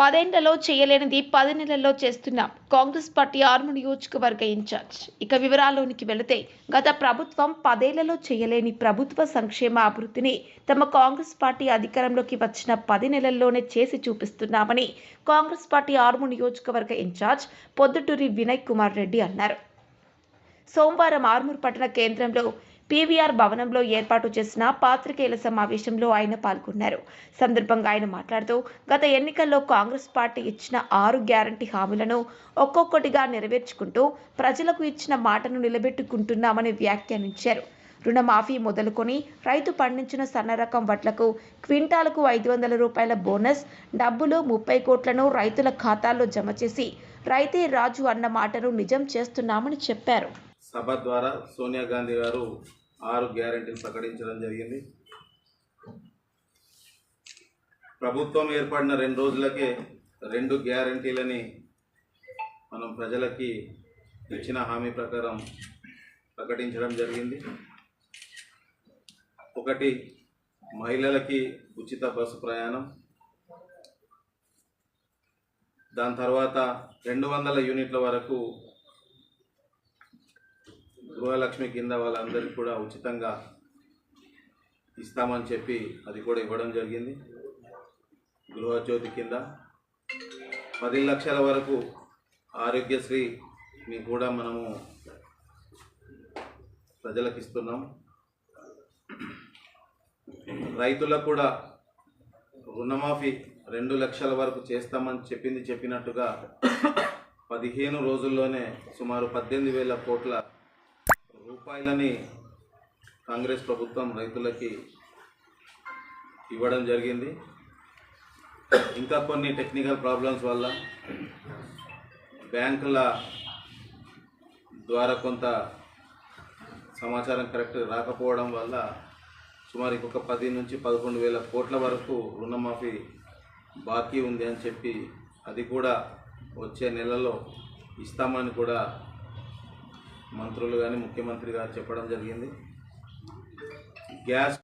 పదేళ్ళలో చేయలేనిది పది నెలల్లో చేస్తున్నాం కాంగ్రెస్ పార్టీ ఆర్ము నియోజకవర్గ ఇన్ఛార్జ్. ఇక వివరాల్లోనికి వెళితే గత ప్రభుత్వం పదేళ్ళలో చేయలేని ప్రభుత్వ సంక్షేమ అభివృద్ధిని తమ కాంగ్రెస్ పార్టీ అధికారంలోకి వచ్చిన పది నెలల్లోనే చేసి చూపిస్తున్నామని కాంగ్రెస్ పార్టీ ఆర్ము నియోజకవర్గ ఇన్ఛార్జ్ పొద్దుటూరి వినయ్ కుమార్ రెడ్డి అన్నారు. సోమవారం ఆర్మూర్ పట్టణ కేంద్రంలో పీవీఆర్ భవనంలో ఏర్పాటు చేసిన పాత్రికేయుల సమావేశంలో ఆయన పాల్గొన్నారు. సందర్భంగా ఆయన మాట్లాడుతూ గత ఎన్నికల్లో కాంగ్రెస్ పార్టీ ఇచ్చిన ఆరు గ్యారంటీ హామీలను ఒక్కొక్కటిగా నెరవేర్చుకుంటూ ప్రజలకు ఇచ్చిన మాటను నిలబెట్టుకుంటున్నామని వ్యాఖ్యానించారు. రుణమాఫీ మొదలుకొని రైతు పండించిన సన్న రకం వడ్లకు క్వింటాలకు ఐదు వందల రూపాయల బోనస్ డబ్బులు ముప్పై కోట్లను రైతుల ఖాతాల్లో జమ చేసి రైతే రాజు అన్న మాటను నిజం చేస్తున్నామని చెప్పారు. సభ ద్వారా సోనియా గాంధీ గారు ఆరు గ్యారంటీలు ప్రకటించడం జరిగింది. ప్రభుత్వం ఏర్పడిన రెండు రోజులకే రెండు గ్యారంటీలని మనం ప్రజలకి ఇచ్చిన హామీ ప్రకారం ప్రకటించడం జరిగింది. ఒకటి మహిళలకి ఉచిత బస్సు ప్రయాణం. దాని తర్వాత రెండు వందల యూనిట్ల వరకు గృహలక్ష్మి కింద వాళ్ళందరికీ కూడా ఉచితంగా ఇస్తామని చెప్పి అది కూడా ఇవ్వడం జరిగింది. గృహజ్యోతి కింద పది లక్షల వరకు ఆరోగ్యశ్రీని కూడా మనము ప్రజలకు ఇస్తున్నాం. రైతులకు కూడా రుణమాఫీ రెండు లక్షల వరకు చేస్తామని చెప్పింది చెప్పినట్టుగా పదిహేను రోజుల్లోనే సుమారు పద్దెనిమిది వేల కోట్ల రూపాయలని కాంగ్రెస్ ప్రభుత్వం రైతులకి ఇవ్వడం జరిగింది. ఇంకా కొన్ని టెక్నికల్ ప్రాబ్లమ్స్ వల్ల బ్యాంకుల ద్వారా కొంత సమాచారం కరెక్ట్ రాకపోవడం వల్ల సుమారు ఇంకొక పది నుంచి పదకొండు వేల కోట్ల వరకు రుణమాఫీ బాకీ ఉంది అని చెప్పి అది కూడా వచ్చే నెలలో ఇస్తామని కూడా మంత్రులు కానీ ముఖ్యమంత్రి గారు చెప్పడం జరిగింది. గ్యాస్